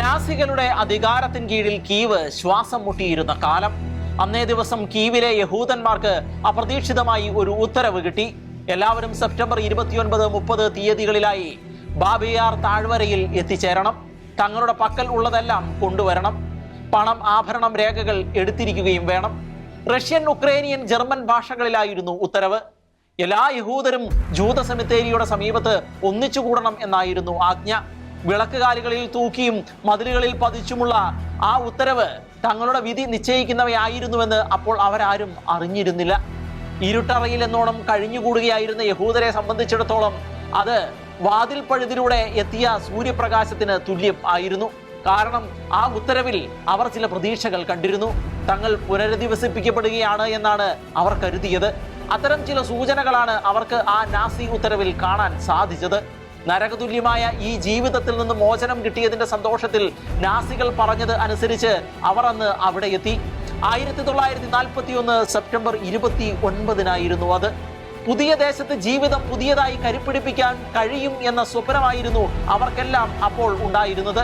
നാസികളുടെ അധികാരത്തിൻ കീഴിൽ കീവ് ശ്വാസം മുട്ടിയിരുന്ന കാലം. അന്നേ ദിവസം കീവിലെ യഹൂദന്മാർക്ക് അപ്രതീക്ഷിതമായി ഒരു ഉത്തരവ് കിട്ടി. എല്ലാവരും സെപ്റ്റംബർ ഇരുപത്തിയൊൻപത് മുപ്പത് തീയതികളിലായി ബാബിയാർ താഴ്വരയിൽ എത്തിച്ചേരണം. തങ്ങളുടെ പക്കൽ ഉള്ളതെല്ലാം കൊണ്ടുവരണം. പണം ആഭരണം രേഖകൾ എടുത്തിരിക്കുകയും വേണം. റഷ്യൻ ഉക്രൈനിയൻ ജർമ്മൻ ഭാഷകളിലായിരുന്നു ഉത്തരവ്. എല്ലാ യഹൂദരും ജൂത സെമിത്തേരിയുടെ സമീപത്ത് ഒന്നിച്ചുകൂടണം എന്നായിരുന്നു ആജ്ഞ. വിളക്കുകാലുകളിൽ തൂക്കിയും മതിലുകളിൽ പതിച്ചുമുള്ള ആ ഉത്തരവ് തങ്ങളുടെ വിധി നിശ്ചയിക്കുന്നവയായിരുന്നുവെന്ന് അപ്പോൾ അവരാരും അറിഞ്ഞിരുന്നില്ല. ഇരുട്ടറയിൽ എന്നോണം കഴിഞ്ഞുകൂടുകയായിരുന്ന യഹൂദരെ സംബന്ധിച്ചിടത്തോളം അത് വാതിൽ പഴുതിലൂടെ എത്തിയ സൂര്യപ്രകാശത്തിന് തുല്യം ആയിരുന്നു. കാരണം ആ ഉത്തരവിൽ അവർ ചില പ്രതീക്ഷകൾ കണ്ടിരുന്നു. തങ്ങൾ പുനരധിവസിപ്പിക്കപ്പെടുകയാണ് എന്നാണ് അവർ കരുതിയത്. അത്തരം ചില സൂചനകളാണ് അവർക്ക് ആ നാസി ഉത്തരവിൽ കാണാൻ സാധിച്ചത്. നരകതുല്യമായ ഈ ജീവിതത്തിൽ നിന്ന് മോചനം കിട്ടിയതിന്റെ സന്തോഷത്തിൽ നാസികൾ പറഞ്ഞത് അനുസരിച്ച് അവർ അന്ന് അവിടെ എത്തി. ആയിരത്തി തൊള്ളായിരത്തി നാൽപ്പത്തി ഒന്ന് സെപ്റ്റംബർ ഇരുപത്തി ഒൻപതിനായിരുന്നു അത്. പുതിയ ദേശത്ത് ജീവിതം പുതിയതായി കരുപ്പിടിപ്പിക്കാൻ കഴിയും എന്ന സ്വപ്നമായിരുന്നു അവർക്കെല്ലാം അപ്പോൾ ഉണ്ടായിരുന്നത്.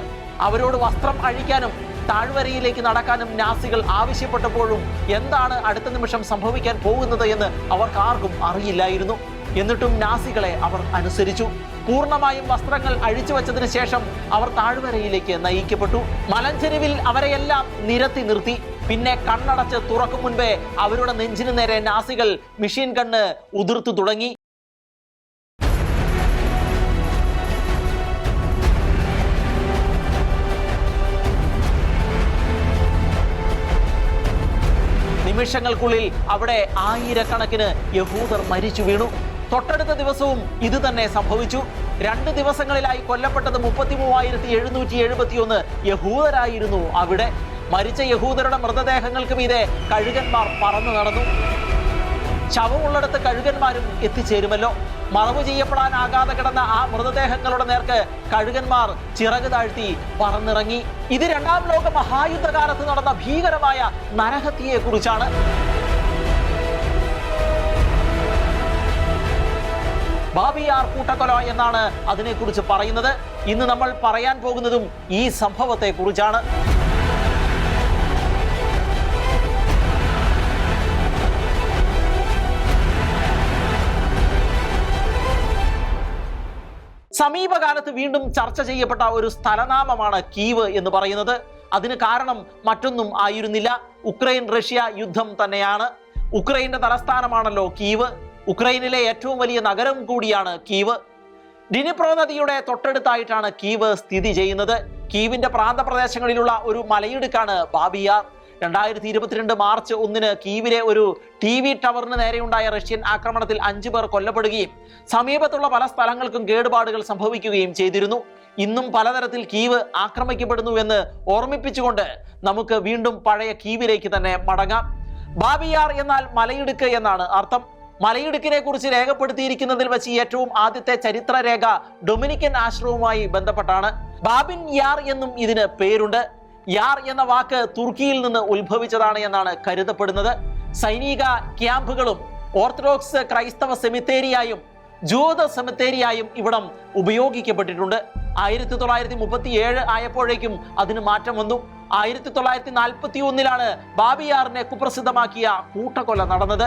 അവരോട് വസ്ത്രം അഴിക്കാനും താഴ്വരയിലേക്ക് നടക്കാനും നാസികൾ ആവശ്യപ്പെട്ടപ്പോഴും എന്താണ് അടുത്ത നിമിഷം സംഭവിക്കാൻ പോകുന്നത് എന്ന് അവർക്കാർക്കും അറിയില്ലായിരുന്നു. എന്നിട്ടും നാസികളെ അവർ അനുസരിച്ചു. പൂർണമായും വസ്ത്രങ്ങൾ അഴിച്ചു വച്ചതിന് ശേഷം അവർ താഴ്വരയിലേക്ക് നയിക്കപ്പെട്ടു. മലഞ്ചെരുവിൽ അവരെയെല്ലാം നിരത്തി നിർത്തി. പിന്നെ കണ്ണടച്ച് തുറക്കും മുൻപേ അവരുടെ നെഞ്ചിനു നേരെ നാസികൾ മെഷീൻ കണ്ണ് ഉതിർത്തു തുടങ്ങി. നിമിഷങ്ങൾക്കുള്ളിൽ അവിടെ ആയിരക്കണക്കിന് യഹൂദർ മരിച്ചു വീണു. തൊട്ടടുത്ത ദിവസവും ഇത് തന്നെ സംഭവിച്ചു. രണ്ട് ദിവസങ്ങളിലായി കൊല്ലപ്പെട്ടത് മുപ്പത്തി മൂവായിരത്തി എഴുന്നൂറ്റി എഴുപത്തി ഒന്ന് യഹൂദരായിരുന്നു അവിടെ. മരിച്ച യഹൂദരുടെ മൃതദേഹങ്ങൾക്ക് മീതെ കഴുകന്മാർ പറന്നു നടന്നു. ശവമുള്ളിടത്ത് കഴുകന്മാരും എത്തിച്ചേരുമല്ലോ. മറവ് ചെയ്യപ്പെടാനാകാതെ കിടന്ന ആ മൃതദേഹങ്ങളുടെ നേർക്ക് കഴുകന്മാർ ചിറക് താഴ്ത്തി പറന്നിറങ്ങി. ഇത് രണ്ടാം ലോക മഹായുദ്ധകാലത്ത് നടന്ന ഭീകരമായ നരഹത്യയെ ബാബിയാർ കൂട്ടക്കൊല എന്നാണ് അതിനെക്കുറിച്ച് പറയുന്നത്. ഇന്ന് നമ്മൾ പറയാൻ പോകുന്നതും ഈ സംഭവത്തെക്കുറിച്ചാണ്. സമീപകാലത്ത് വീണ്ടും ചർച്ച ചെയ്യപ്പെട്ട ഒരു സ്ഥലനാമമാണ് കീവ് എന്ന് പറയുന്നത്. അതിന് കാരണം മറ്റൊന്നും ആയിരുന്നില്ല. ഉക്രൈൻ റഷ്യ യുദ്ധം തന്നെയാണ്. ഉക്രൈന്റെ തലസ്ഥാനമാണല്ലോ കീവ്. ഉക്രൈനിലെ ഏറ്റവും വലിയ നഗരം കൂടിയാണ് കീവ്. ഡിനിപ്രോ നദിയുടെ തൊട്ടടുത്തായിട്ടാണ് കീവ് സ്ഥിതി ചെയ്യുന്നത്. കീവിന്റെ പ്രാന്തപ്രദേശങ്ങളിലുള്ള ഒരു മലയിടുക്കാണ് ബാബിയാർ. രണ്ടായിരത്തി ഇരുപത്തിരണ്ട് മാർച്ച് ഒന്നിന് കീവിലെ ഒരു ടി വി ടവറിന് നേരെയുണ്ടായ റഷ്യൻ ആക്രമണത്തിൽ അഞ്ചു പേർ കൊല്ലപ്പെടുകയും സമീപത്തുള്ള പല സ്ഥലങ്ങൾക്കും കേടുപാടുകൾ സംഭവിക്കുകയും ചെയ്തിരുന്നു. ഇന്നും പലതരത്തിൽ കീവ് ആക്രമിക്കപ്പെടുന്നു എന്ന് ഓർമ്മിപ്പിച്ചുകൊണ്ട് നമുക്ക് വീണ്ടും പഴയ കീവിലേക്ക് തന്നെ മടങ്ങാം. ബാബിയാർ എന്നാൽ മലയിടുക്ക് എന്നാണ് അർത്ഥം. മലയിടുക്കിനെ കുറിച്ച് രേഖപ്പെടുത്തിയിരിക്കുന്നതിൽ വെച്ച് ഏറ്റവും ആദ്യത്തെ ചരിത്രരേഖ ഡൊമിനിക്കൻ ആശ്രമവുമായി ബന്ധപ്പെട്ടാണ്. ബാബിൻ യാർ എന്നും ഇതിന് പേരുണ്ട്. യാർ എന്ന വാക്ക് തുർക്കിയിൽ നിന്ന് ഉത്ഭവിച്ചതാണ് എന്നാണ് കരുതപ്പെടുന്നത്. സൈനിക ക്യാമ്പുകളും ഓർത്തഡോക്സ് ക്രൈസ്തവ സെമിത്തേരിയായും ജൂത സെമിത്തേരിയായും ഇവിടം ഉപയോഗിക്കപ്പെട്ടിട്ടുണ്ട്. ആയിരത്തി തൊള്ളായിരത്തി മുപ്പത്തി ഏഴ് ആയപ്പോഴേക്കും അതിന് മാറ്റം വന്നു. ആയിരത്തി തൊള്ളായിരത്തി നാൽപ്പത്തി ഒന്നിലാണ് ബാബിയാറിനെ കുപ്രസിദ്ധമാക്കിയ കൂട്ടക്കൊല നടന്നത്.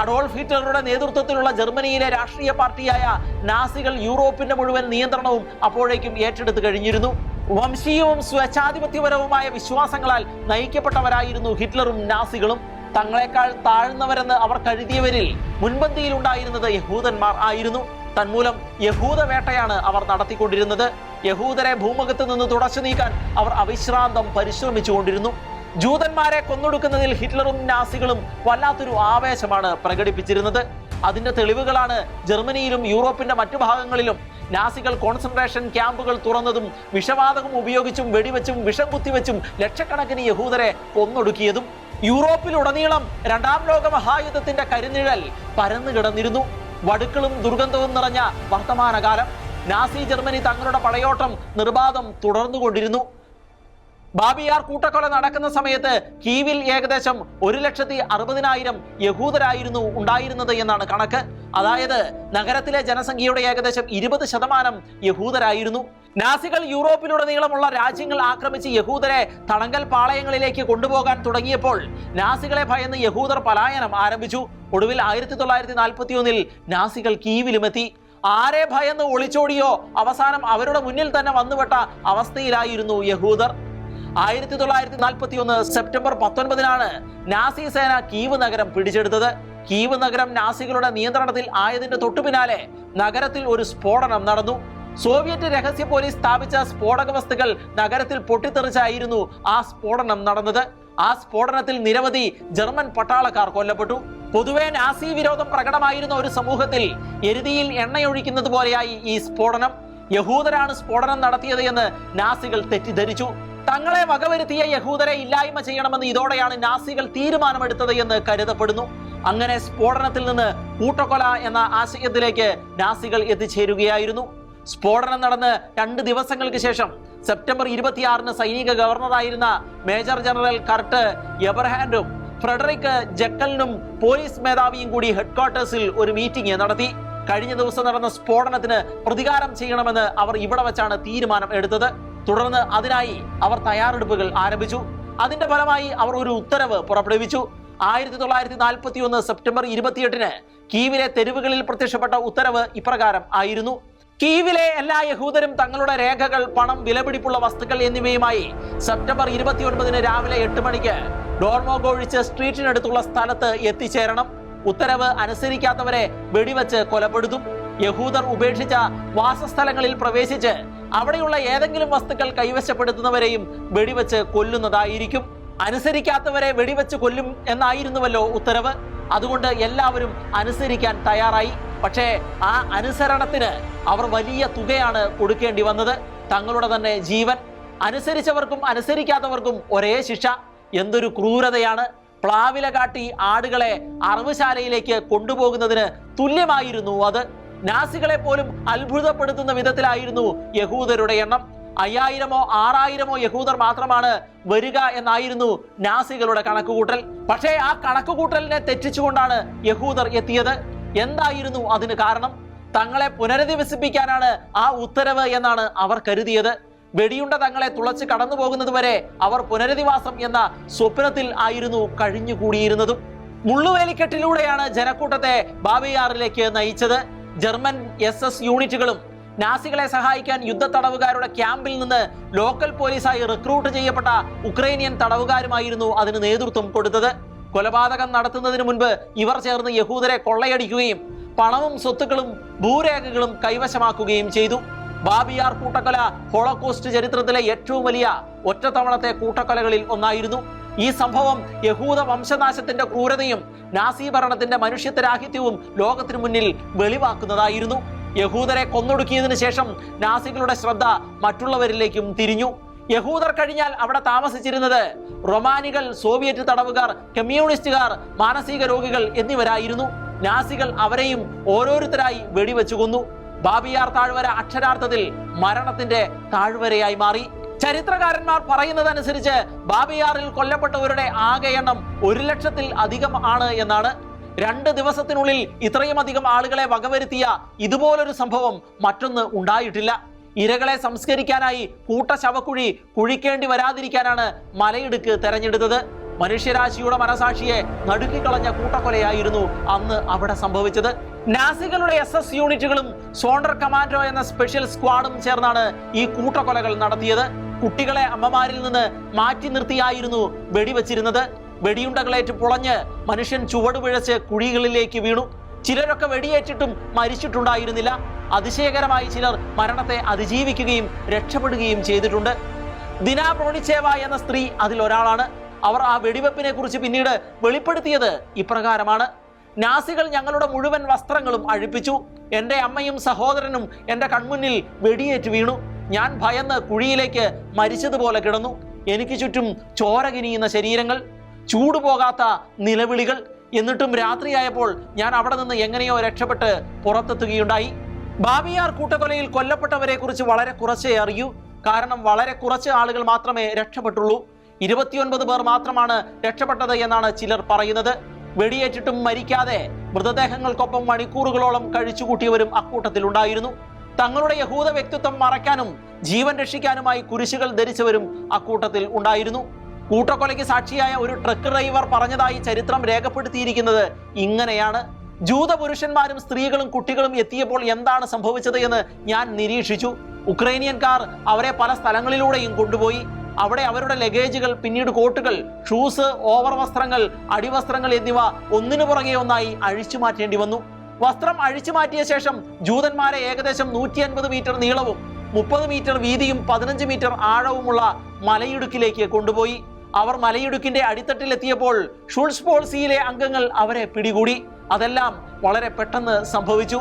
അഡോൾഫ് ഹിറ്റ്ലറുടെ നേതൃത്വത്തിലുള്ള ജർമ്മനിയിലെ രാഷ്ട്രീയ പാർട്ടിയായ നാസികൾ യൂറോപ്പിന്റെ മുഴുവൻ നിയന്ത്രണവും അപ്പോഴേക്കും ഏറ്റെടുത്തു കഴിഞ്ഞിരുന്നു. വംശീയവും സ്വേച്ഛാധിപത്യപരവുമായ വിശ്വാസങ്ങളാൽ നയിക്കപ്പെട്ടവരായിരുന്നു ഹിറ്റ്ലറും നാസികളും. തങ്ങളെക്കാൾ താഴ്ന്നവരെന്ന് അവർ കരുതിയവരിൽ മുൻപന്തിയിൽ ഉണ്ടായിരുന്നത് യഹൂദന്മാർ ആയിരുന്നു. തന്മൂലം യഹൂദ വേട്ടയാണ് അവർ നടത്തിക്കൊണ്ടിരുന്നത്. യഹൂദരെ ഭൂമുഖത്ത് നിന്ന് തുടച്ചു നീക്കാൻ അവർ അവിശ്രാന്തം പരിശ്രമിച്ചുകൊണ്ടിരുന്നു. ജൂതന്മാരെ കൊന്നൊടുക്കുന്നതിൽ ഹിറ്റ്ലറും നാസികളും വല്ലാത്തൊരു ആവേശമാണ് പ്രകടിപ്പിച്ചിരുന്നത്. അതിന്റെ തെളിവുകളാണ് ജർമ്മനിയിലും യൂറോപ്പിന്റെ മറ്റു ഭാഗങ്ങളിലും. നാസികൾ കോൺസെൻട്രേഷൻ ക്യാമ്പുകൾ തുറന്നതും വിഷവാതകം ഉപയോഗിച്ചും വെടിവെച്ചും വിഷം കുത്തിവെച്ചും ലക്ഷക്കണക്കിന് യഹൂദരെ കൊന്നൊടുക്കിയതും. യൂറോപ്പിലുടനീളം രണ്ടാം ലോക മഹായുദ്ധത്തിന്റെ കരിനിഴൽ പരന്നു കിടന്നിരുന്നു. വടുക്കളും ദുർഗന്ധവും നിറഞ്ഞ വർത്തമാനകാലം. നാസി ജർമ്മനി തങ്ങളുടെ പടയോട്ടം നിർബാധം തുടർന്നുകൊണ്ടിരുന്നു. ബാബിയാർ കൂട്ടക്കൊല നടക്കുന്ന സമയത്ത് കീവിൽ ഏകദേശം ഒരു ലക്ഷത്തി അറുപതിനായിരം യഹൂദരായിരുന്നു ഉണ്ടായിരുന്നത് എന്നാണ് കണക്ക്. അതായത് നഗരത്തിലെ ജനസംഖ്യയുടെ ഏകദേശം ഇരുപത് ശതമാനം യഹൂദരായിരുന്നു. നാസികൾ യൂറോപ്പിലുടനീളമുള്ള രാജ്യങ്ങൾ ആക്രമിച്ച് യഹൂദരെ തടങ്കൽ പാളയങ്ങളിലേക്ക് കൊണ്ടുപോകാൻ തുടങ്ങിയപ്പോൾ നാസികളെ ഭയന്ന് യഹൂദർ പലായനം ആരംഭിച്ചു. ഒടുവിൽ ആയിരത്തി തൊള്ളായിരത്തി നാൽപ്പത്തി ഒന്നിൽ നാസികൾ കീവിലുമെത്തി. ആരെ ഭയന്ന് ഒളിച്ചോടിയോ അവസാനം അവരുടെ മുന്നിൽ തന്നെ വന്നുപെട്ട അവസ്ഥയിലായിരുന്നു യഹൂദർ. ആയിരത്തി തൊള്ളായിരത്തി നാൽപ്പത്തി ഒന്ന് സെപ്റ്റംബർ പത്തൊൻപതിനാണ് നാസി സേന കീവ് നഗരം പിടിച്ചെടുത്തത്. കീവ് നഗരം നാസികളുടെ നിയന്ത്രണത്തിൽ ആയതിന്റെ തൊട്ടു പിന്നാലെ നഗരത്തിൽ ഒരു സ്ഫോടനം നടന്നു. സോവിയറ്റ് രഹസ്യ പോലീസ് സ്ഥാപിച്ച സ്ഫോടക വസ്തുക്കൾ നഗരത്തിൽ പൊട്ടിത്തെറിച്ചായിരുന്നു ആ സ്ഫോടനം നടന്നത്. ആ സ്ഫോടനത്തിൽ നിരവധി ജർമ്മൻ പട്ടാളക്കാർ കൊല്ലപ്പെട്ടു. പൊതുവെ നാസി വിരോധം പ്രകടമായിരുന്ന ഒരു സമൂഹത്തിൽ എരുതിയിൽ എണ്ണയൊഴിക്കുന്നത് പോലെയായി ഈ സ്ഫോടനം. യഹൂദരാണ് സ്ഫോടനം നടത്തിയത് എന്ന് നാസികൾ തെറ്റിദ്ധരിച്ചു. തങ്ങളെ വകവരുത്തിയ യഹൂദരെ ഇല്ലായ്മ ചെയ്യണമെന്ന് ഇതോടെയാണ് നാസികൾ തീരുമാനമെടുത്തത് എന്ന് കരുതപ്പെടുന്നു. അങ്ങനെ സ്ഫോടനത്തിൽ നിന്ന് കൂട്ടക്കൊല എന്ന ആശയത്തിലേക്ക് നാസികൾ എത്തിച്ചേരുകയായിരുന്നു. സ്ഫോടനം നടന്ന് രണ്ട് ദിവസങ്ങൾക്ക് ശേഷം സെപ്റ്റംബർ ഇരുപത്തിയാറിന് സൈനിക ഗവർണറായിരുന്ന മേജർ ജനറൽ കർട്ട് എബർഹാൻഡും ഫ്രെഡറിക് ജക്കലിനും പോലീസ് മേധാവിയും കൂടി ഹെഡ്ക്വാർട്ടേഴ്സിൽ ഒരു മീറ്റിംഗ് നടത്തി. കഴിഞ്ഞ ദിവസം നടന്ന സ്ഫോടനത്തിന് പ്രതികാരം ചെയ്യണമെന്ന് അവർ ഇവിടെ വെച്ചാണ് തീരുമാനം എടുത്തത്. തുടർന്ന് അതിനായി അവർ തയ്യാറെടുപ്പുകൾ ആരംഭിച്ചു. അതിന്റെ ഫലമായി അവർ ഒരു ഉത്തരവ് പുറപ്പെടുവിച്ചു. ആയിരത്തി തൊള്ളായിരത്തി നാൽപ്പത്തി ഒന്ന് സെപ്റ്റംബർ ഇരുപത്തിയെട്ടിന് കീവിലെ തെരുവുകളിൽ പ്രത്യക്ഷപ്പെട്ട ഉത്തരവ് ഇപ്രകാരം ആയിരുന്നു. കീവിലെ എല്ലാ യഹൂദരും തങ്ങളുടെ രേഖകൾ പണം വിലപിടിപ്പുള്ള വസ്തുക്കൾ എന്നിവയുമായി സെപ്റ്റംബർ ഇരുപത്തിയൊൻപതിന് രാവിലെ എട്ട് മണിക്ക് ഡോർമോഗോഴിച്ച് സ്ട്രീറ്റിനടുത്തുള്ള സ്ഥലത്ത് എത്തിച്ചേരണം. ഉത്തരവ് അനുസരിക്കാത്തവരെ വെടിവെച്ച് കൊലപ്പെടുത്തും. യഹൂദർ ഉപേക്ഷിച്ച വാസസ്ഥലങ്ങളിൽ പ്രവേശിച്ച് അവിടെയുള്ള ഏതെങ്കിലും വസ്തുക്കൾ കൈവശപ്പെടുത്തുന്നവരെയും വെടിവെച്ച് കൊല്ലുന്നതായിരിക്കും. അനുസരിക്കാത്തവരെ വെടിവെച്ച് കൊല്ലും എന്നായിരുന്നുവല്ലോ ഉത്തരവ്. അതുകൊണ്ട് എല്ലാവരും അനുസരിക്കാൻ തയ്യാറായി. പക്ഷേ ആ അനുസരണത്തിന് അവർ വലിയ തുകയാണ് കൊടുക്കേണ്ടി വന്നത്. തങ്ങളുടെ തന്നെ ജീവൻ. അനുസരിച്ചവർക്കും അനുസരിക്കാത്തവർക്കും ഒരേ ശിക്ഷ. എന്തൊരു ക്രൂരതയാണ്. പ്ലാവില കാട്ടി ആടുകളെ അറവുശാലയിലേക്ക് കൊണ്ടുപോകുന്നതിന് തുല്യമായിരുന്നു അത്. നാസികളെ പോലും അത്ഭുതപ്പെടുത്തുന്ന വിധത്തിലായിരുന്നു യഹൂദരുടെ എണ്ണം. അയ്യായിരമോ ആറായിരമോ യഹൂദർ മാത്രമാണ് വരിക എന്നായിരുന്നു നാസികളുടെ കണക്കുകൂട്ടൽ. പക്ഷേ ആ കണക്കുകൂട്ടലിനെ തെറ്റിച്ചുകൊണ്ടാണ് യഹൂദർ എത്തിയത്. എന്തായിരുന്നു അതിന് കാരണം? തങ്ങളെ പുനരധിവസിപ്പിക്കാനാണ് ആ ഉത്തരവ് എന്നാണ് അവർ കരുതിയത്. വെടിയുണ്ട തങ്ങളെ തുളച്ച് കടന്നു പോകുന്നത് വരെ അവർ പുനരധിവാസം എന്ന സ്വപ്നത്തിൽ ആയിരുന്നു കഴിഞ്ഞുകൂടിയിരുന്നതും. മുള്ളുവേലിക്കെട്ടിലൂടെയാണ് ജനക്കൂട്ടത്തെ ബാബിയാറിലേക്ക് നയിച്ചത്. ജർമ്മൻ എസ് എസ് യൂണിറ്റുകളും നാസികളെ സഹായിക്കാൻ യുദ്ധ തടവുകാരുടെ ക്യാമ്പിൽ നിന്ന് ലോക്കൽ പോലീസായി റിക്രൂട്ട് ചെയ്യപ്പെട്ട ഉക്രൈനിയൻ തടവുകാരുമായിരുന്നു അതിന് നേതൃത്വം കൊടുത്തത്. കൊലപാതകം നടത്തുന്നതിന് മുൻപ് ഇവർ ചേർന്ന് യഹൂദരെ കൊള്ളയടിക്കുകയും പണവും സ്വത്തുക്കളും ഭൂരേഖകളും കൈവശമാക്കുകയും ചെയ്തു. ബാബിയാർ കൂട്ടക്കൊല ഹോളോകോസ്റ്റ് ചരിത്രത്തിലെ ഏറ്റവും വലിയ ഒറ്റത്തവണത്തെ കൂട്ടക്കൊലകളിൽ ഒന്നായിരുന്നു. ഈ സംഭവം യഹൂദ വംശനാശത്തിന്റെ ക്രൂരതയും നാസി ഭരണത്തിന്റെ മനുഷ്യത്വരാഹിത്യവും ലോകത്തിനു മുന്നിൽ വെളിവാക്കുന്നതായിരുന്നു. യഹൂദരെ കൊന്നൊടുക്കിയതിനു ശേഷം നാസികളുടെ ശ്രദ്ധ മറ്റുള്ളവരിലേക്കും തിരിഞ്ഞു. യഹൂദർ കഴിഞ്ഞാൽ അവിടെ താമസിച്ചിരുന്നത് റൊമാനികൾ സോവിയറ്റ് തടവുകാർ കമ്മ്യൂണിസ്റ്റുകാർ മാനസിക രോഗികൾ എന്നിവരായിരുന്നു. നാസികൾ അവരെയും ഓരോരുത്തരായി വെടിവെച്ചു കൊന്നു. ബാബിയാർ താഴ്വര അക്ഷരാർത്ഥത്തിൽ മരണത്തിന്റെ താഴ്വരയായി മാറി. ചരിത്രകാരന്മാർ പറയുന്നതനുസരിച്ച് ബാബിയാറിൽ കൊല്ലപ്പെട്ടവരുടെ ആകെ എണ്ണം ഒരു ലക്ഷത്തിൽ അധികം ആണ് എന്നാണ്. രണ്ട് ദിവസത്തിനുള്ളിൽ ഇത്രയും അധികം ആളുകളെ വകവരുത്തിയ ഇതുപോലൊരു സംഭവം മറ്റൊന്ന് ഉണ്ടായിട്ടില്ല. ഇരകളെ സംസ്കരിക്കാനായി കൂട്ട ശവക്കുഴി കുഴിക്കേണ്ടി വരാതിരിക്കാനാണ് മലയിടുക്ക് തെരഞ്ഞെടുത്തത്. മനുഷ്യരാശിയുടെ മനസാക്ഷിയെ നടുക്കിക്കളഞ്ഞ കൂട്ടക്കൊലയായിരുന്നു അന്ന് അവിടെ സംഭവിച്ചത്. നാസികളുടെ എസ് എസ് യൂണിറ്റുകളും സോണ്ടർ കമാൻഡോ എന്ന സ്പെഷ്യൽ സ്ക്വാഡും ചേർന്നാണ് ഈ കൂട്ടക്കൊലകൾ നടത്തിയത്. കുട്ടികളെ അമ്മമാരിൽ നിന്ന് മാറ്റി നിർത്തിയായിരുന്നു വെടിവെച്ചിരുന്നത്. വെടിയുണ്ടകളേറ്റ് പുളഞ്ഞ് മനുഷ്യൻ ചുവട് പിഴച്ച് കുഴികളിലേക്ക് വീണു. ചിലരൊക്കെ വെടിയേറ്റിട്ടും മരിച്ചിട്ടുണ്ടായിരുന്നില്ല. അതിശയകരമായി ചിലർ മരണത്തെ അതിജീവിക്കുകയും രക്ഷപ്പെടുകയും ചെയ്തിട്ടുണ്ട്. ദിനാ പ്രോണിച്ചേവ എന്ന സ്ത്രീ അതിലൊരാളാണ് അവർ ആ വെടിവെപ്പിനെ കുറിച്ച് പിന്നീട് വെളിപ്പെടുത്തിയത് ഇപ്രകാരമാണ്. നാസികൾ ഞങ്ങളുടെ മുഴുവൻ വസ്ത്രങ്ങളും അഴിപ്പിച്ചു. എന്റെ അമ്മയും സഹോദരനും എന്റെ കൺമുന്നിൽ വെടിയേറ്റ് വീണു. ഞാൻ ഭയന്ന് കുഴിയിലേക്ക് മരിച്ചതുപോലെ കിടന്നു. എനിക്ക് ചുറ്റും ചോര കിനിയുന്ന ശരീരങ്ങൾ ചൂടുപോകാത്ത നിലവിളികൾ. എന്നിട്ടും രാത്രിയായപ്പോൾ ഞാൻ അവിടെ നിന്ന് എങ്ങനെയോ രക്ഷപ്പെട്ട് പുറത്തെത്തുകയുണ്ടായി. ബാബിയാർ കൂട്ടക്കൊലയിൽ കൊല്ലപ്പെട്ടവരെ കുറിച്ച് വളരെ കുറച്ചേ അറിയൂ. കാരണം വളരെ കുറച്ച് ആളുകൾ മാത്രമേ രക്ഷപ്പെട്ടുള്ളൂ. ഇരുപത്തിയൊൻപത് പേർ മാത്രമാണ് രക്ഷപ്പെട്ടത് എന്നാണ് ചിലർ പറയുന്നത്. വെടിയേറ്റിട്ടും മരിക്കാതെ മൃതദേഹങ്ങൾക്കൊപ്പം മണിക്കൂറുകളോളം കഴിച്ചുകൂട്ടിയവരും അക്കൂട്ടത്തിൽ ഉണ്ടായിരുന്നു തങ്ങളുടെ യഹൂദ വ്യക്തിത്വം മറയ്ക്കാനും ജീവൻ രക്ഷിക്കാനുമായി കുരിശുകൾ ധരിച്ചവരും അക്കൂട്ടത്തിൽ ഉണ്ടായിരുന്നു. കൂട്ടക്കൊലയ്ക്ക് സാക്ഷിയായ ഒരു ട്രക്ക് ഡ്രൈവർ പറഞ്ഞതായി ചരിത്രം രേഖപ്പെടുത്തിയിരിക്കുന്നത് ഇങ്ങനെയാണ്. ജൂത പുരുഷന്മാരും സ്ത്രീകളും കുട്ടികളും എത്തിയപ്പോൾ എന്താണ് സംഭവിച്ചത് എന്ന് ഞാൻ നിരീക്ഷിച്ചു. ഉക്രൈനിയൻകാർ അവരെ പല സ്ഥലങ്ങളിലൂടെയും കൊണ്ടുപോയി. അവിടെ അവരുടെ ലഗേജുകൾ പിന്നീട് കോട്ടുകൾ ഷൂസ് ഓവർ വസ്ത്രങ്ങൾ അടിവസ്ത്രങ്ങൾ എന്നിവ ഒന്നിനു പുറകെ ഒന്നായി അഴിച്ചു മാറ്റേണ്ടി വന്നു. വസ്ത്രം അഴിച്ചു മാറ്റിയ ശേഷം ജൂതന്മാരെ ഏകദേശം നൂറ്റി അൻപത് മീറ്റർ നീളവും മുപ്പത് മീറ്റർ വീതിയും പതിനഞ്ച് മീറ്റർ ആഴവുമുള്ള മലയിടുക്കിലേക്ക് കൊണ്ടുപോയി. അവർ മലയിടുക്കിന്റെ അടിത്തട്ടിലെത്തിയപ്പോൾ ഷൂൾസ് പോൾസിയിലെ അംഗങ്ങൾ അവരെ പിടികൂടി. അതെല്ലാം വളരെ പെട്ടെന്ന് സംഭവിച്ചു.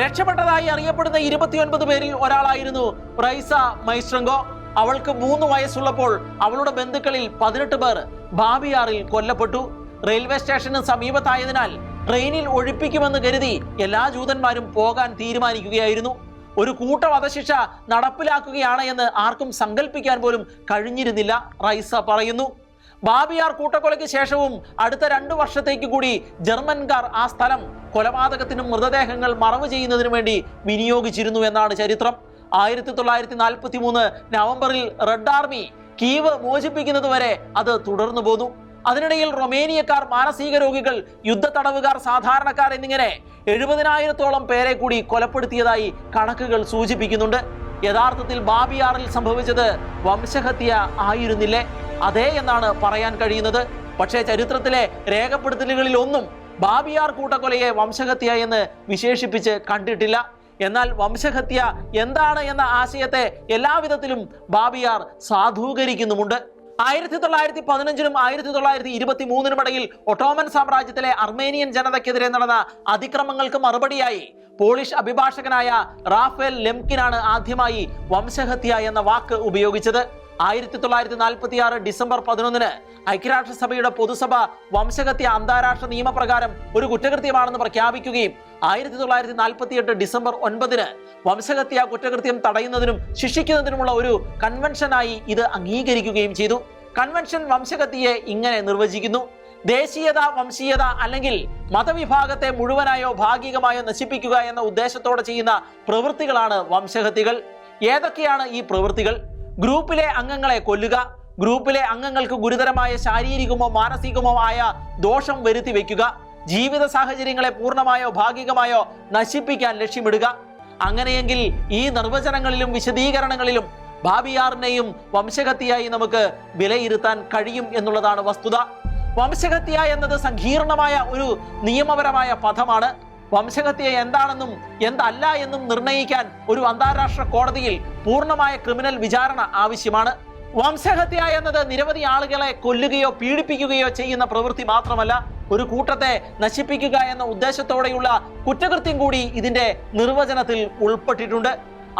രക്ഷപ്പെട്ടതായി അറിയപ്പെടുന്ന ഇരുപത്തിയൊൻപത് പേരിൽ ഒരാളായിരുന്നു റൈസ മൈസ്ട്രങ്കോ അവൾക്ക് മൂന്ന് വയസ്സുള്ളപ്പോൾ അവളുടെ ബന്ധുക്കളിൽ പതിനെട്ട് പേർ ബാബിയാറിൽ കൊല്ലപ്പെട്ടു. റെയിൽവേ സ്റ്റേഷന് സമീപത്തായതിനാൽ ട്രെയിനിൽ ഒഴിപ്പിക്കുമെന്ന് കരുതി എല്ലാ ജൂതന്മാരും പോകാൻ തീരുമാനിക്കുകയായിരുന്നു. ഒരു കൂട്ട വധശിക്ഷ നടപ്പിലാക്കുകയാണ് എന്ന് ആർക്കും സങ്കല്പിക്കാൻ പോലും കഴിഞ്ഞിരുന്നില്ല റൈസ പറയുന്നു. ബാബിയാർ കൂട്ടക്കൊലയ്ക്ക് ശേഷവും അടുത്ത രണ്ടു വർഷത്തേക്ക് കൂടി ജർമ്മൻകാർ ആ സ്ഥലം കൊലപാതകത്തിനും മൃതദേഹങ്ങൾ മറവ് ചെയ്യുന്നതിനു വേണ്ടി വിനിയോഗിച്ചിരുന്നു എന്നാണ് ചരിത്രം. ആയിരത്തി തൊള്ളായിരത്തി നാൽപ്പത്തി മൂന്ന് നവംബറിൽ റെഡ് ആർമി കീവ് മോചിപ്പിക്കുന്നത് വരെ അത് തുടർന്നു പോന്നു. അതിനിടയിൽ റൊമേനിയക്കാർ മാനസിക രോഗികൾ യുദ്ധ തടവുകാർ സാധാരണക്കാർ എന്നിങ്ങനെ എഴുപതിനായിരത്തോളം പേരെ കൂടി കൊലപ്പെടുത്തിയതായി കണക്കുകൾ സൂചിപ്പിക്കുന്നുണ്ട്. യഥാർത്ഥത്തിൽ ബാബിയാറിൽ സംഭവിച്ചത് വംശഹത്യ ആയിരുന്നില്ലേ? അതേ എന്നാണ് പറയാൻ കഴിയുന്നത്. പക്ഷേ ചരിത്രത്തിലെ രേഖപ്പെടുത്തലുകളിൽ ഒന്നും ബാബിയാർ കൂട്ടക്കൊലയെ വംശഹത്യ എന്ന് വിശേഷിപ്പിച്ച് കണ്ടിട്ടില്ല. എന്നാൽ വംശഹത്യ എന്താണ് എന്ന ആശയത്തെ എല്ലാവിധത്തിലും ബാബിയാർ സാധൂകരിക്കുന്നുമുണ്ട്. ആയിരത്തി തൊള്ളായിരത്തി പതിനഞ്ചിനും ആയിരത്തി തൊള്ളായിരത്തി ഇരുപത്തി മൂന്നിനും ഇടയിൽ ഒട്ടോമൻ സാമ്രാജ്യത്തിലെ അർമേനിയൻ ജനതയ്ക്കെതിരെ നടന്ന അതിക്രമങ്ങൾക്ക് മറുപടിയായി പോളിഷ് അഭിഭാഷകനായ റാഫേൽ ലെംകിനാണ് ആദ്യമായി വംശഹത്യ എന്ന വാക്ക് ഉപയോഗിച്ചത്. ആയിരത്തി തൊള്ളായിരത്തി നാൽപ്പത്തി ആറ് ഡിസംബർ പതിനൊന്നിന് ഐക്യരാഷ്ട്രസഭയുടെ പൊതുസഭ വംശഹത്യ അന്താരാഷ്ട്ര നിയമപ്രകാരം ഒരു കുറ്റകൃത്യമാണെന്ന് പ്രഖ്യാപിക്കുകയും ആയിരത്തി തൊള്ളായിരത്തി നാൽപ്പത്തി എട്ട് ഡിസംബർ ഒൻപതിന് വംശഹത്യ കുറ്റകൃത്യം തടയുന്നതിനും ശിക്ഷിക്കുന്നതിനുമുള്ള ഒരു കൺവെൻഷനായി ഇത് അംഗീകരിക്കുകയും ചെയ്തു. കൺവെൻഷൻ വംശഹത്യയെ ഇങ്ങനെ നിർവചിക്കുന്നു. ദേശീയത വംശീയത അല്ലെങ്കിൽ മതവിഭാഗത്തെ മുഴുവനായോ ഭാഗികമായോ നശിപ്പിക്കുക എന്ന ഉദ്ദേശത്തോടെ ചെയ്യുന്ന പ്രവൃത്തികളാണ് വംശഹത്യകൾ. ഏതൊക്കെയാണ് ഈ പ്രവൃത്തികൾ? ഗ്രൂപ്പിലെ അംഗങ്ങളെ കൊല്ലുക ഗ്രൂപ്പിലെ അംഗങ്ങൾക്ക് ഗുരുതരമായ ശാരീരികമോ മാനസികമോ ആയ ദോഷം വരുത്തി വയ്ക്കുക ജീവിത സാഹചര്യങ്ങളെ പൂർണമായോ ഭാഗികമായോ നശിപ്പിക്കാൻ ലക്ഷ്യമിടുക. അങ്ങനെയെങ്കിൽ ഈ നിർവചനങ്ങളിലും വിശദീകരണങ്ങളിലും ബാബിയാറിനെയും വംശഹത്യയായി നമുക്ക് വിലയിരുത്താൻ കഴിയും എന്നുള്ളതാണ് വസ്തുത. വംശഹത്യ എന്നത് സങ്കീർണമായ ഒരു നിയമപരമായ പദമാണ്. വംശഹത്യ എന്താണെന്നും എന്തല്ല എന്നും നിർണയിക്കാൻ ഒരു അന്താരാഷ്ട്ര കോടതിയിൽ പൂർണമായ ക്രിമിനൽ വിചാരണ ആവശ്യമാണ്. വംശഹത്യ എന്നത് നിരവധി ആളുകളെ കൊല്ലുകയോ പീഡിപ്പിക്കുകയോ ചെയ്യുന്ന പ്രവൃത്തി മാത്രമല്ല ഒരു കൂട്ടത്തെ നശിപ്പിക്കുക എന്ന ഉദ്ദേശത്തോടെയുള്ള കുറ്റകൃത്യം കൂടി ഇതിന്റെ നിർവചനത്തിൽ ഉൾപ്പെട്ടിട്ടുണ്ട്.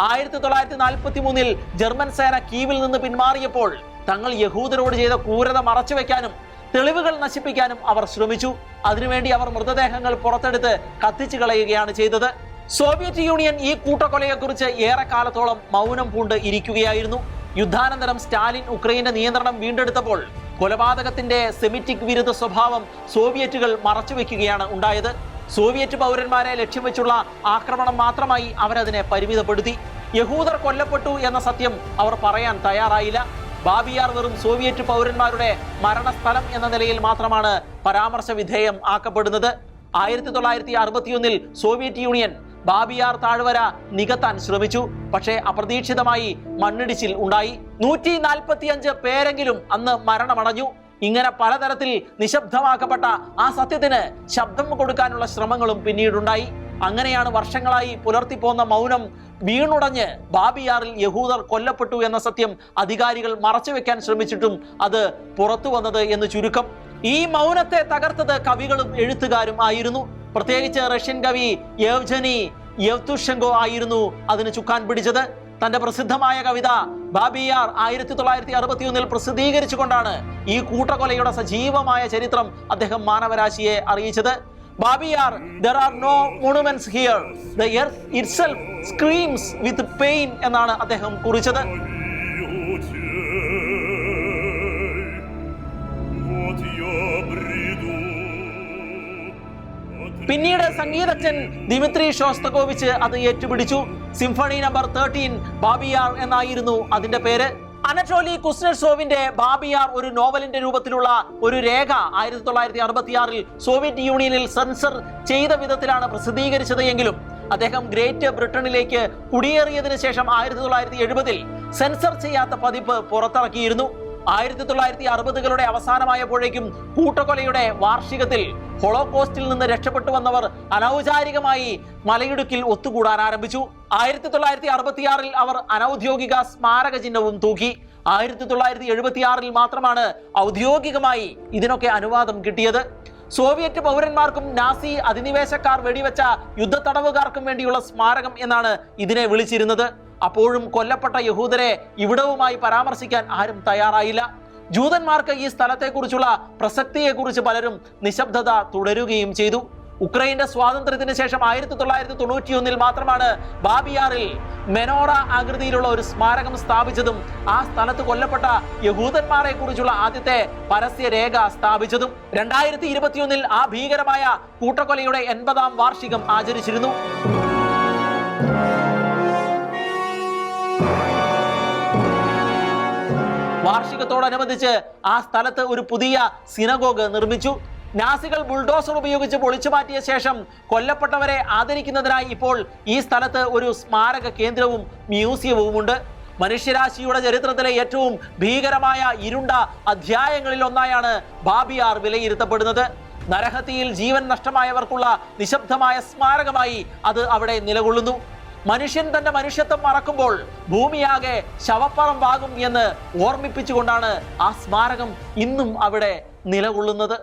ആയിരത്തി തൊള്ളായിരത്തി നാൽപ്പത്തി മൂന്നിൽ ജർമ്മൻ സേന കീവിൽ നിന്ന് പിന്മാറിയപ്പോൾ തങ്ങൾ യഹൂദരോട് ചെയ്ത ക്രൂരത മറച്ചുവെക്കാനും തെളിവുകൾ നശിപ്പിക്കാനും അവർ ശ്രമിച്ചു. അതിനുവേണ്ടി അവർ മൃതദേഹങ്ങൾ പുറത്തെടുത്ത് കത്തിച്ചു കളയുകയാണ് ചെയ്തത്. സോവിയറ്റ് യൂണിയൻ ഈ കൂട്ടക്കൊലയെക്കുറിച്ച് ഏറെക്കാലത്തോളം മൗനം പൂണ്ട് ഇരിക്കുകയായിരുന്നു. യുദ്ധാനന്തരം സ്റ്റാലിൻ ഉക്രൈന്റെ നിയന്ത്രണം വീണ്ടെടുത്തപ്പോൾ കൊലപാതകത്തിന്റെ സെമിറ്റിക് വിരുദ്ധ സ്വഭാവം സോവിയറ്റുകൾ മറച്ചുവെക്കുകയാണ് ഉണ്ടായത്. സോവിയറ്റ് പൗരന്മാരെ ലക്ഷ്യം വെച്ചുള്ള ആക്രമണം മാത്രമായി അവരതിനെ പരിമിതപ്പെടുത്തി. യഹൂദർ കൊല്ലപ്പെട്ടു എന്ന സത്യം അവർ പറയാൻ തയ്യാറായില്ല. ബാബിയാർ വെറും സോവിയറ്റ് പൗരന്മാരുടെ മരണസ്ഥലം എന്ന നിലയിൽ മാത്രമാണ് പരാമർശ വിധേയം ആക്കപ്പെടുന്നത്. ആയിരത്തി തൊള്ളായിരത്തി അറുപത്തിയൊന്നിൽ സോവിയറ്റ് യൂണിയൻ ബാബിയാർ താഴ്വര നികത്താൻ ശ്രമിച്ചു. പക്ഷേ അപ്രതീക്ഷിതമായി മണ്ണിടിച്ചിൽ ഉണ്ടായി. നൂറ്റി നാൽപ്പത്തിയഞ്ച് പേരെങ്കിലും അന്ന് മരണമടഞ്ഞു. ഇങ്ങനെ പലതരത്തിൽ നിശബ്ദമാക്കപ്പെട്ട ആ സത്യത്തിന് ശബ്ദം കൊടുക്കാനുള്ള ശ്രമങ്ങളും പിന്നീടുണ്ടായി. അങ്ങനെയാണ് വർഷങ്ങളായി പുലർത്തിപ്പോന്ന മൗനം വീണുടഞ്ഞ് ബാബിയാറിൽ യഹൂദർ കൊല്ലപ്പെട്ടു എന്ന സത്യം അധികാരികൾ മറച്ചുവെക്കാൻ ശ്രമിച്ചിട്ടും അത് പുറത്തു വന്നത് എന്ന് ചുരുക്കം. ഈ മൗനത്തെ തകർത്തത് കവികളും എഴുത്തുകാരും ആയിരുന്നു. പ്രത്യേകിച്ച് റഷ്യൻ കവി യവ്ജനി യവ്തുഷെങ്കോ ആയിരുന്നു അതിന് ചുക്കാൻ പിടിച്ചത്. തന്റെ പ്രസിദ്ധമായ കവിത ബാബിയാർ ആയിരത്തി തൊള്ളായിരത്തി അറുപത്തി ഒന്നിൽ പ്രസിദ്ധീകരിച്ചുകൊണ്ടാണ് ഈ കൂട്ടക്കൊലയുടെ സജീവമായ ചരിത്രം അദ്ദേഹം മാനവരാശിയെ അറിയിച്ചത്. Babiyar, there are no monuments here The earth itself screams with pain എന്നാണ് അദ്ദേഹം കുറിച്ചത്. പിന്നീട് സംഗീതജ്ഞൻ ദിമിത്രി ഷോസ്തകോവിച്ച് അത് ഏറ്റുപിടിച്ചു. Symphony number thirteen Babi Yar എന്നായിരുന്നു അതിന്റെ പേര്. അനറ്റോലി കുസ്നർസോവിന്റെ ബാബിയാർ ഒരു നോവലിന്റെ രൂപത്തിലുള്ള ഒരു രേഖ ആയിരത്തി തൊള്ളായിരത്തി അറുപത്തിയാറിൽ സോവിയറ്റ് യൂണിയനിൽ സെൻസർ ചെയ്ത വിധത്തിലാണ് പ്രസിദ്ധീകരിച്ചത് എങ്കിലും അദ്ദേഹം ഗ്രേറ്റ് ബ്രിട്ടനിലേക്ക് കുടിയേറിയതിനു ശേഷം ആയിരത്തി തൊള്ളായിരത്തി എഴുപതിൽ സെൻസർ ചെയ്യാത്ത പതിപ്പ് പുറത്തിറക്കിയിരുന്നു. ആയിരത്തി തൊള്ളായിരത്തി അറുപതുകളുടെ അവസാനമായപ്പോഴേക്കും കൂട്ടക്കൊലയുടെ വാർഷികത്തിൽ ഹൊളോകോസ്റ്റിൽ നിന്ന് രക്ഷപ്പെട്ടു വന്നവർ അനൗചാരികമായി മലയിടുക്കിൽ ഒത്തുകൂടാൻ ആരംഭിച്ചു. ആയിരത്തി തൊള്ളായിരത്തി അറുപത്തിയാറിൽ അവർ അനൗദ്യോഗിക സ്മാരക ചിഹ്നവും തൂക്കി. ആയിരത്തി തൊള്ളായിരത്തി എഴുപത്തിയാറിൽ മാത്രമാണ് ഔദ്യോഗികമായി ഇതിനൊക്കെ അനുവാദം കിട്ടിയത്. സോവിയറ്റ് പൗരന്മാർക്കും നാസി അധിനിവേശക്കാർ വെടിവെച്ച യുദ്ധത്തടവുകാർക്കും വേണ്ടിയുള്ള സ്മാരകം എന്നാണ് ഇതിനെ വിളിച്ചിരുന്നത്. അപ്പോഴും കൊല്ലപ്പെട്ട യഹൂദരെ ഇവിടവുമായി പരാമർശിക്കാൻ ആരും തയ്യാറായില്ല. ജൂതന്മാർക്ക് ഈ സ്ഥലത്തെക്കുറിച്ചുള്ള പ്രസക്തിയെക്കുറിച്ച് പലരും നിശബ്ദത തുടരുകയും ചെയ്തു. ഉക്രൈന്റെ സ്വാതന്ത്ര്യത്തിന് ശേഷം ആയിരത്തി തൊള്ളായിരത്തി തൊണ്ണൂറ്റിയൊന്നിൽ മാത്രമാണ് ബാബിയാറിൽ മെനോറ ആകൃതിയിലുള്ള ഒരു സ്മാരകം സ്ഥാപിച്ചതും ആ സ്ഥലത്ത് കൊല്ലപ്പെട്ട യഹൂദന്മാരെ കുറിച്ചുള്ള ആദ്യത്തെ പരസ്യ രേഖ സ്ഥാപിച്ചതും. രണ്ടായിരത്തി ഇരുപത്തിയൊന്നിൽ ആ ഭീകരമായ കൂട്ടക്കൊലയുടെ എൺപതാം വാർഷികം ആചരിച്ചിരുന്നു. വാർഷികത്തോടനുബന്ധിച്ച് ആ സ്ഥലത്ത് ഒരു പുതിയ സിനഗോഗ് നിർമ്മിച്ചു. നാസികൾ ബുൾഡോസർ ഉപയോഗിച്ച് പൊളിച്ചു മാറ്റിയ ശേഷം കൊല്ലപ്പെട്ടവരെ ആദരിക്കുന്നതിനായി ഇപ്പോൾ ഈ സ്ഥലത്ത് ഒരു സ്മാരക കേന്ദ്രവും മ്യൂസിയവും ഉണ്ട് മനുഷ്യരാശിയുടെ ചരിത്രത്തിലെ ഏറ്റവും ഭീകരമായ ഇരുണ്ട അധ്യായങ്ങളിൽ ഒന്നായാണ് ബാബിയാർ വിലയിരുത്തപ്പെടുന്നത്. നരഹത്തിയിൽ ജീവൻ നഷ്ടമായവർക്കുള്ള നിശബ്ദമായ സ്മാരകമായി അത് അവിടെ നിലകൊള്ളുന്നു. മനുഷ്യൻ തന്റെ മനുഷ്യത്വം മറക്കുമ്പോൾ ഭൂമിയാകെ ശവപ്പറമ്പാകും എന്ന് ഓർമ്മിപ്പിച്ചുകൊണ്ടാണ് ആ സ്മാരകം ഇന്നും അവിടെ നിലകൊള്ളുന്നത്.